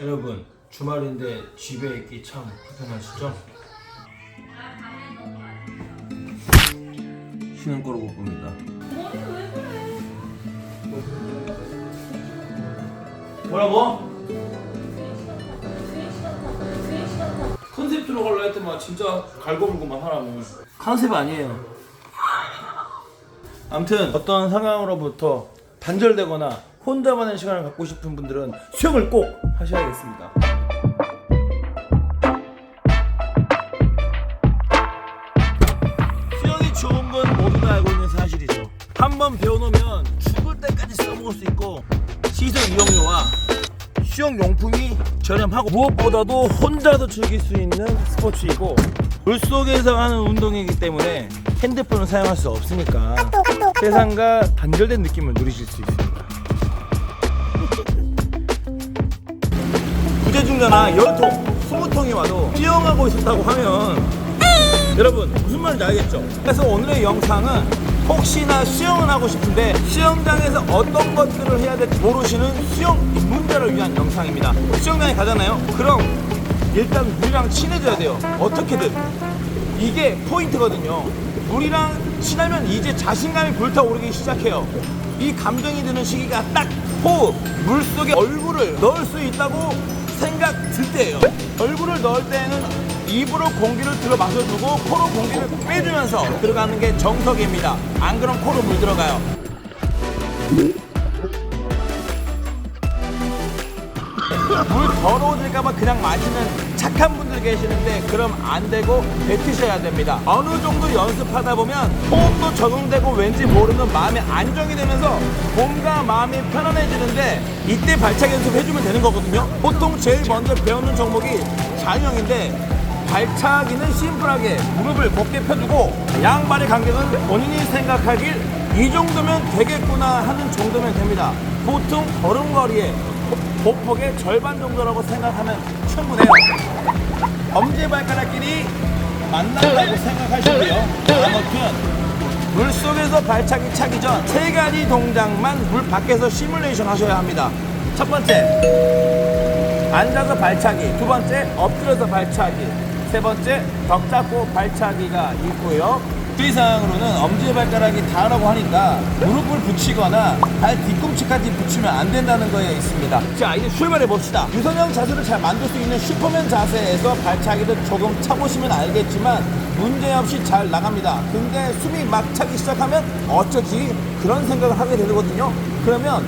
여러분 주말인데 집에 있기 참 불편하시죠? 쉬는 거로 못 봅니다. 뭐라고? 컨셉으로 걸려 했더만 진짜 갈고불고만 하라고. 컨셉 아니에요. 아무튼 어떤 상황으로부터 단절되거나 혼자만의 시간을 갖고 싶은 분들은 수영을 꼭 하셔야겠습니다. 수영이 좋은 건 모두가 알고 있는 사실이죠. 한번 배워놓으면 죽을 때까지 써먹을 수 있고 시설 이용료와 수영 용품이 저렴하고 무엇보다도 혼자도 즐길 수 있는 스포츠이고 물속에서 하는 운동이기 때문에 핸드폰을 사용할 수 없으니까 세상과 단절된 느낌을 누리실 수 있습니다. 부재중자나 열통, 스무통이 와도 수영하고 있었다고 하면 여러분 무슨 말인지 알겠죠? 그래서 오늘의 영상은 혹시나 수영을 하고 싶은데 수영장에서 어떤 것들을 해야 될지 모르시는 수영 입문자를 위한 영상입니다. 수영장에 가잖아요. 그럼 일단 물이랑 친해져야 돼요. 어떻게든 이게 포인트거든요. 물이랑 친하면 이제 자신감이 불타오르기 시작해요. 이 감정이 드는 시기가 딱 호흡, 물 속에 얼굴을 넣을 수 있다고 생각 들 때예요. 얼굴을 넣을 때에는 입으로 공기를 들어 마셔주고 코로 공기를 빼주면서 들어가는 게 정석입니다. 안 그럼 코로 물 들어가요. 물 더러워질까봐 그냥 마시는 착한 분들 계시는데 그럼 안 되고 뱉으셔야 됩니다. 어느 정도 연습하다 보면 호흡도 적응되고 왠지 모르는 마음의 안정이 되면서 몸과 마음이 편안해지는데 이때 발차기 연습 해주면 되는 거거든요. 보통 제일 먼저 배우는 종목이 자유형인데 발차기는 심플하게 무릎을 곧게 펴주고 양발의 간격은 본인이 생각하길 이 정도면 되겠구나 하는 정도면 됩니다. 보통 걸음걸이에 보- 보폭의 절반 정도라고 생각하면 충분해요. 엄지발가락끼리 만난다고 생각하시면 돼요. 아무튼 물 속에서 발차기 차기 전 세 가지 동작만 물 밖에서 시뮬레이션 하셔야 합니다. 첫 번째, 앉아서 발차기. 두 번째, 엎드려서 발차기. 세 번째, 벽 잡고 발차기가 있고요. 주의사항으로는 엄지발가락이 닿으라고 하니까 무릎을 붙이거나 발 뒤꿈치까지 붙이면 안 된다는 거에 있습니다. 자, 이제 출발해 봅시다. 유선형 자세를 잘 만들 수 있는 슈퍼맨 자세에서 발차기를 조금 차보시면 알겠지만 문제없이 잘 나갑니다. 근데 숨이 막 차기 시작하면 어쩌지? 그런 생각을 하게 되거든요. 그러면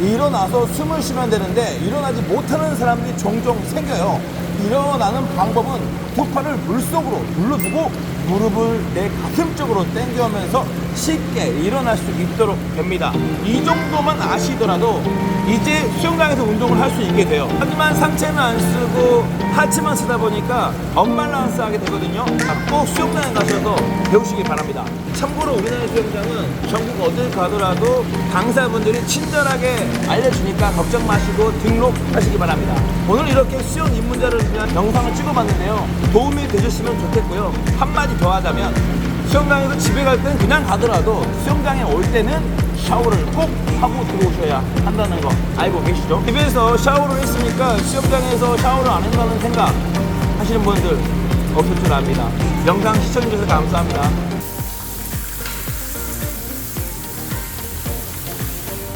일어나서 숨을 쉬면 되는데 일어나지 못하는 사람들이 종종 생겨요. 일어나는 방법은 두 팔을 물속으로 눌러두고 무릎을 내 가슴 쪽으로 당겨오면서 쉽게 일어날 수 있도록 됩니다. 이 정도만 아시더라도 이제 수영장에서 운동을 할 수 있게 돼요. 하지만 상체는 안 쓰고 하체만 쓰다 보니까 언밸런스 하게 되거든요. 아, 꼭 수영장에 가셔서 배우시기 바랍니다. 참고로 우리나라 수영장은 전국 어딜 가더라도 강사분들이 친절하게 알려주니까 걱정 마시고 등록하시기 바랍니다. 오늘 이렇게 수영 입문자를 위한 영상을 찍어봤는데요. 도움이 되셨으면 좋겠고요. 한마디 더 하자면 수영장에서 집에 갈땐 그냥 가더라도 수영장에 올 때는 샤워를 꼭 하고 들어오셔야 한다는 거 알고 계시죠? 집에서 샤워를 했으니까 수영장에서 샤워를 안 한다는 생각 하시는 분들 없을 줄 압니다. 영상 시청해주셔서 감사합니다.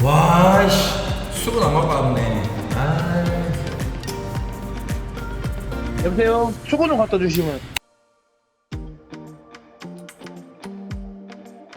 와, 씨, 수건 안 갖고 왔네. 아. 여보세요? 수건 좀 갖다 주시면.